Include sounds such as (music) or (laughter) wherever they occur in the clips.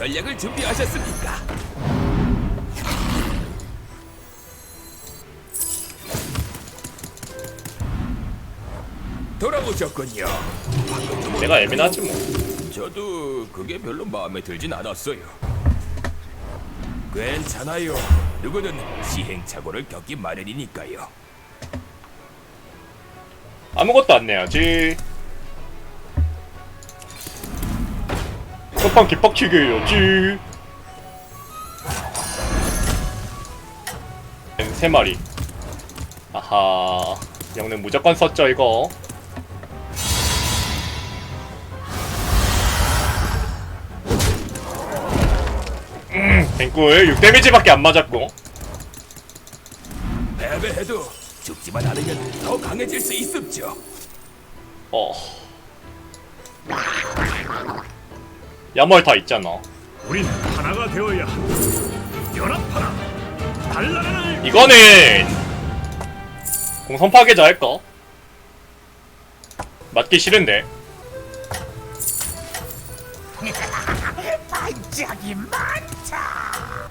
전략을 준비하셨습니까? 돌아오셨군요. 내가 예민하지 뭐. 저도 그게 별로 마음에 들진 않았어요. 괜찮아요. 누구든 시행착오를 겪기 마련이니까요. 아무것도 안 내야지. 급한 기빡치게 해야지. 세 마리. 아하. 영능 무조건 썼죠 이거. 음, 뱅꿀 6 데미지밖에 안 맞았고. 패배해도 죽지만 않으면 더 강해질 수 있습죠. 어. 야멀 다 있잖아. 우린 하나가 되어야 한다. 연합하라. 달라라. 이거는 공선 파괴자 할까? 맞기 싫은데. 반짝이 많다.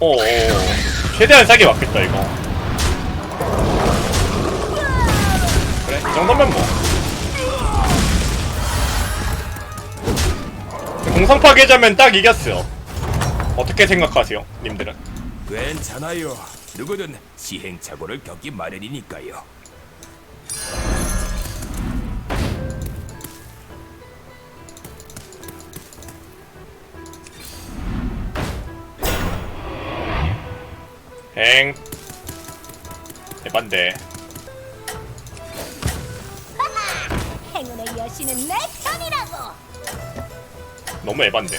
어, 어. 최대한 싸게 맞겠다 이거. 그래, 이 정도면 뭐. 공선 파괴자면 딱 이겼어. 어떻게 생각하세요, 님들은? 괜찮아요. 누구든 시행착오를 겪기 마련이니까요. 엥. 에반데. 행운의 여신은 내. 너무 에반데.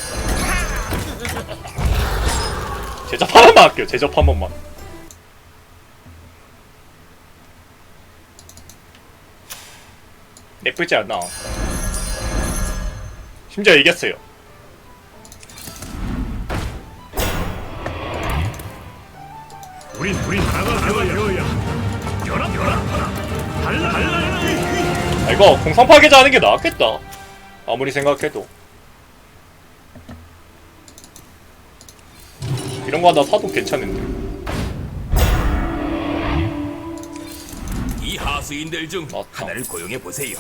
제접 한 번만 할게요. 제접 한 번만. 예쁘지 않아. 심지어 이겼어요. 우린 우린 하나가 되어야. 달라. 아, 이거 공성 파괴자 하는 게 나았겠다. 아무리 생각해도. 이런 거 하나 사도 괜찮은데. 이 하수인들 중 맞다. 하나를 고용해 보세요.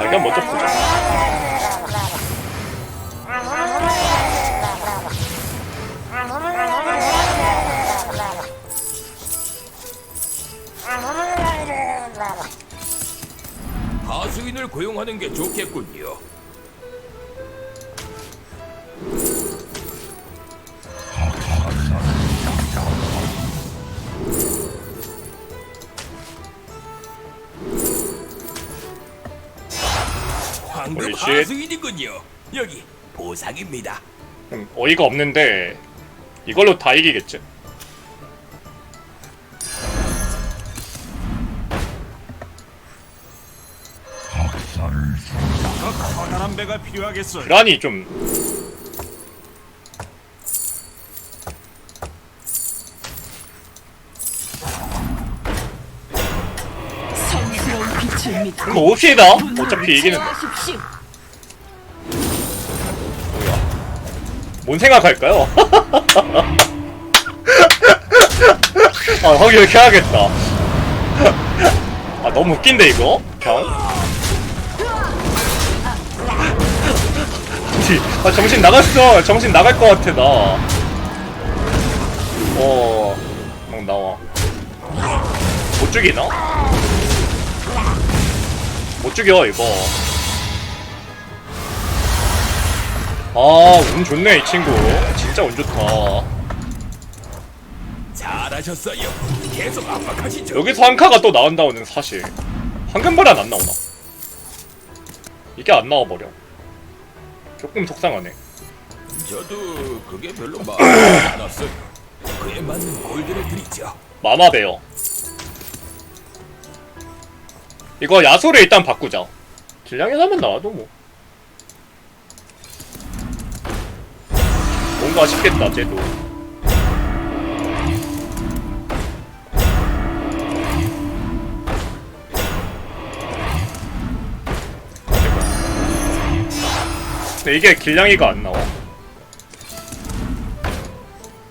자기가 먼저 보자. (laughs) 하수인을 고용하는 게 좋겠군요. 황금. 하수인이군요. 여기 보상입니다. 음, 어이가 없는데 이걸로 다 이기겠지. 더 커다란 배가 필요하겠어. 그라니 좀 성스러운 이거 옵시다. 어차피 이기는. 제어하십시오. 뭔 생각할까요? (laughs) 아, 확 이렇게 해야겠다. (laughs) 아, 너무 웃긴데, 이거? 경? 아, 정신 나갔어. 정신 나갈 것 같아, 나. 어, 막 나와. 못 죽이나? 못 죽여, 이거. 아, 운 좋네, 이 친구. 진짜 운 좋다. 잘하셨어요. 계속 압박하시죠. 여기서 한 카가 또 나온다고는 사실 황금발은 안 나오나? 이게 안 나와버려 조금 속상하네. 저도 그게 별로 마음에 들지 않았어요. 그에 맞는 골드를 드리죠. 마마베어. 이거 야소를 일단 바꾸자. 질량이 나면 나와도 뭐. 뭔가 싶겠다 쟤도 근데 이게 길냥이가 안 나와.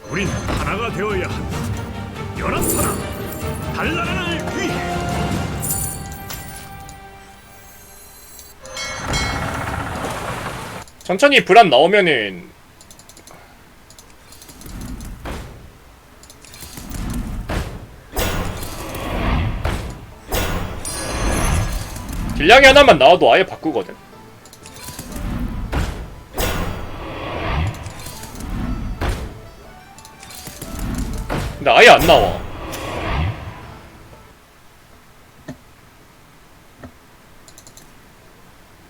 우린 하나가 되어야 한다. 연합하라. 달라라를 위해. 천천히 불안 나오면은 길냥이 하나만 나와도 아예 바꾸거든. 근데 아예 안 나와.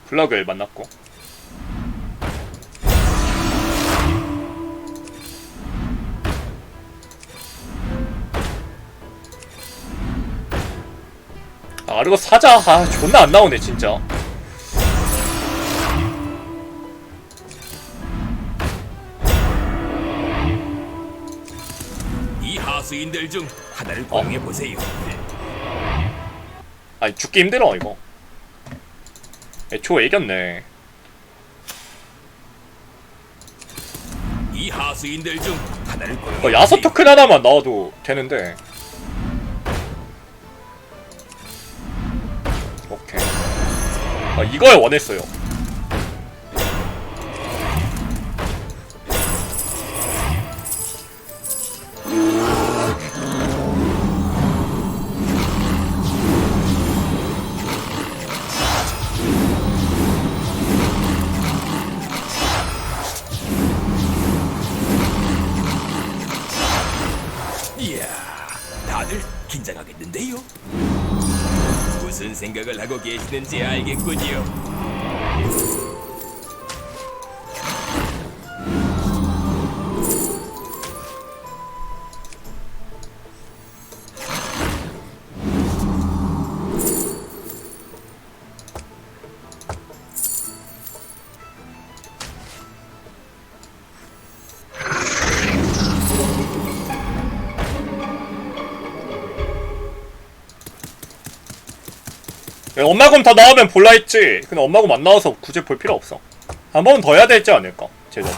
블락을 만났고. 아, 그리고 사자, 아, 존나 안 나오네, 진짜. 수인들 중 하나를 고용해 보세요. 아니, 죽기 힘들어, 이거. 애초에 이겼네. 이 하수인들 중 하나를 고용해 어, 야서 토큰 하나만 나와도 되는데. 오케이. 아, 이걸 원했어요. 무슨 생각을 하고 계시는지 알겠군요. 엄마곰 더 나오면 볼라 했지. 근데 엄마곰 안 나와서 굳이 볼 필요 없어. 한 번 더 해야 되지 않을까? 제대로.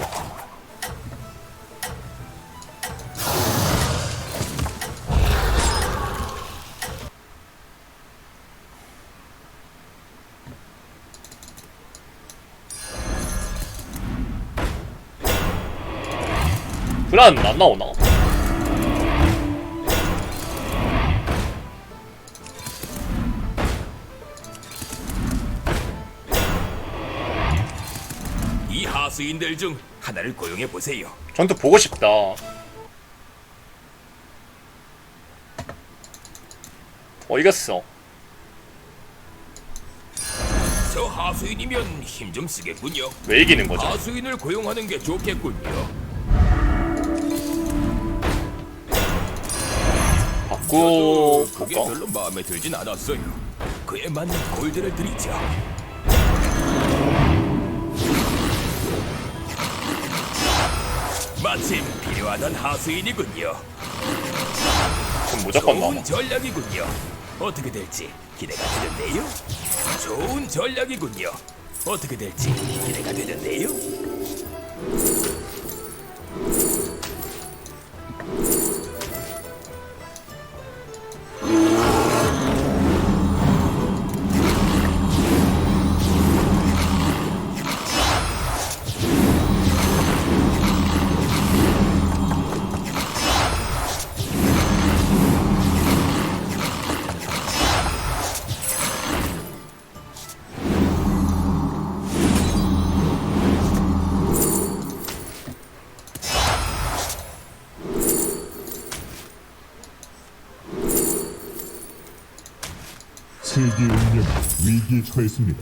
불안 안 나오나? 하수인들 중 하나를 고용해 보세요. 전투 보고 싶다. 어 이겼어. 저 하수인이면 힘 좀 쓰겠군요. 왜 이기는 거죠? 하수인을 고용하는 게 좋겠군요. 바꾸 그게 볼까? 별로 마음에 들진 않았어요. 그에 맞는 골드를 드리죠. 마침 필요하던 하수인이군요. 그럼 무조건 좋은 나와. 전략이군요. 어떻게 될지 기대가 되는데요. 좋은 전략이군요. 어떻게 될지 기대가 되는데요. 세계의 운명이 위기에 처했습니다.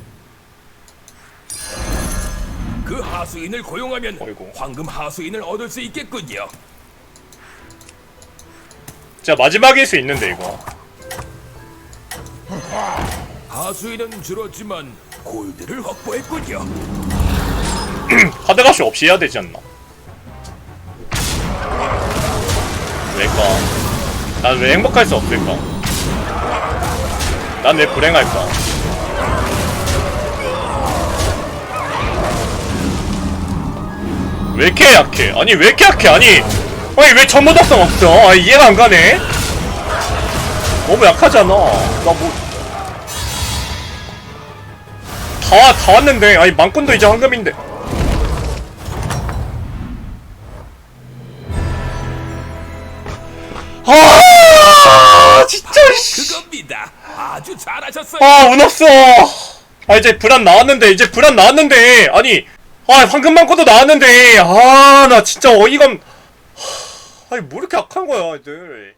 그 하수인을 고용하면 어이구. 황금 하수인을 얻을 수 있겠군요. 진짜 마지막일 수 있는데 이거. 하수인은 줄었지만 골드를 확보했군요. 카드가시 없이 해야 되지 않나? 왜일까? 난 왜 행복할 수 없을까? 난 왜 불행할까? 왜 이렇게 약해? 아니 왜 이렇게 약해? 아니 아니 왜 전모작성 없어? 아 이해가 안 가네. 너무 약하잖아. 나 뭐. 다, 와- 다 왔는데. 아니, 망건도 이제 황금인데. 아, 아주 잘하셨어요. 아, 운 없어. 아, 이제 불안 나왔는데, 이제 불안 나왔는데. 아니, 아, 황금 망건도 나왔는데. 아, 나 진짜 어이가 아니, 뭐 이렇게 약한 거야, 애들.